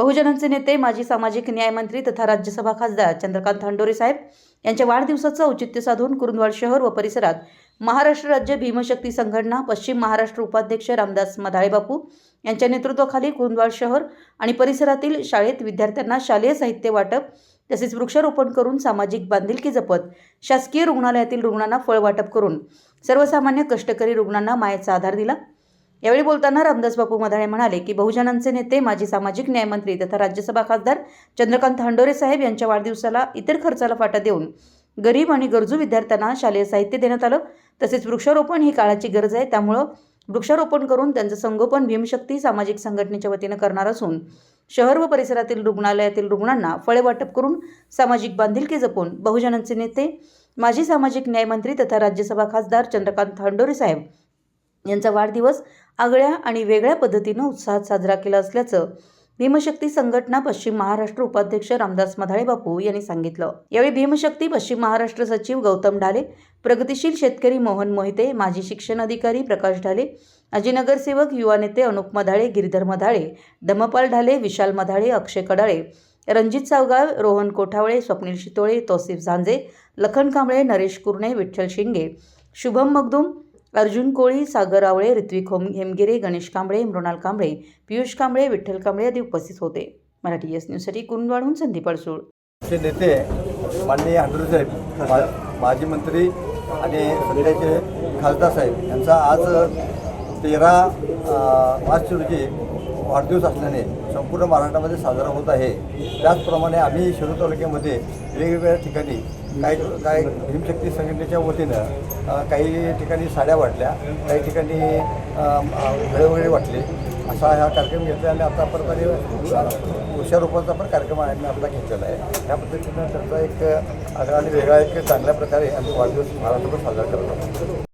बहुजनांचे नेते माजी सामाजिक न्यायमंत्री तथा राज्यसभा खासदार चंद्रकांत थांडोरे साहेब यांच्या वाढदिवसाचं औचित्य साधून कुरुंदवाड शहर व परिसरात महाराष्ट्र राज्य भीमशक्ती संघटना पश्चिम महाराष्ट्र उपाध्यक्ष रामदास मधाळेबापू यांच्या नेतृत्वाखाली कुरुंदवाड शहर आणि परिसरातील शाळेत विद्यार्थ्यांना शालेय साहित्य वाटप तसेच वृक्षारोपण करून सामाजिक बांधिलकी जपत शासकीय रुग्णालयातील रुग्णांना फळ वाटप करून सर्वसामान्य कष्टकरी रुग्णांना मायेचा आधार दिला. यावेळी बोलताना रामदास बापू मधाळे म्हणाले की बहुजनांचे नेते माजी सामाजिक न्यायमंत्री तथा राज्यसभा खासदार चंद्रकांत हंडोरे साहेब यांच्या वाढदिवसाला इतर खर्चाला फाटा देऊन गरीब आणि गरजू विद्यार्थ्यांना शालेय साहित्य देण्यात आलं. तसेच वृक्षारोपण ही काळाची गरज आहे. त्यामुळं वृक्षारोपण करून त्यांचं संगोपन भीमशक्ती सामाजिक संघटनेच्या वतीनं करणार असून शहर व परिसरातील रुग्णालयातील रुग्णांना फळे वाटप करून सामाजिक बांधिलकी जपून बहुजनांचे नेते माजी सामाजिक न्यायमंत्री तथा राज्यसभा खासदार चंद्रकांत हंडोरे साहेब यांचा वाढदिवस आगळ्या आणि वेगळ्या पद्धतीनं उत्साहात साजरा केला असल्याचं भीमशक्ती संघटना पश्चिम महाराष्ट्र उपाध्यक्ष रामदास मधाळे बापू यांनी सांगितलं. यावेळी भीमशक्ती पश्चिम महाराष्ट्र सचिव गौतम ढाले प्रगतिशील शेतकरी मोहन मोहिते माजी शिक्षण अधिकारी प्रकाश ढाले माजी नगरसेवक युवा नेते अनुप मधाळे गिरीधर मधाळे धमपाल ढाले विशाल मधाळे अक्षय कडाळे रणजित सावगाव रोहन कोठावळे स्वप्नील शितोळे तौसिफ झांजे लखन कांबळे नरेश कुरणे विठ्ठल शिंगे शुभम मगदुम अर्जुन कोळी सागर आवळे ऋत्विक होम हेमगिरे गणेश कांबळे मृणाल कांबळे पियुष कांबळे विठ्ठल कांबळे आदी उपस्थित होते. मराठी एस न्यूजसाठी कुरुंदवाडहून संदीप अडसूळ. चे नेते माननीय हंडुरे साहेब माजी मंत्री आणि सध्याचे खासदार साहेब यांचा आज तेरा मार्च रोजी वाढदिवस असल्याने संपूर्ण महाराष्ट्रामध्ये साजरा होत आहे. त्याचप्रमाणे आम्ही शिरू तालुक्यामध्ये वेगवेगळ्या ठिकाणी काही काही भीमशक्ती संघटनेच्या वतीनं काही ठिकाणी साड्या वाटल्या काही ठिकाणी फळे वगैरे वाटले. असा हा कार्यक्रम घेतला आणि आता आपण आणि वृक्षारोपणाचा पण कार्यक्रम आम्ही आपला घेतलेला आहे. त्या पद्धतीनं त्याचा एक आगळा आणि वेगळा एक चांगल्या प्रकारे आम्ही वाढदिवस महाराष्ट्रभर साजरा करत आहोत.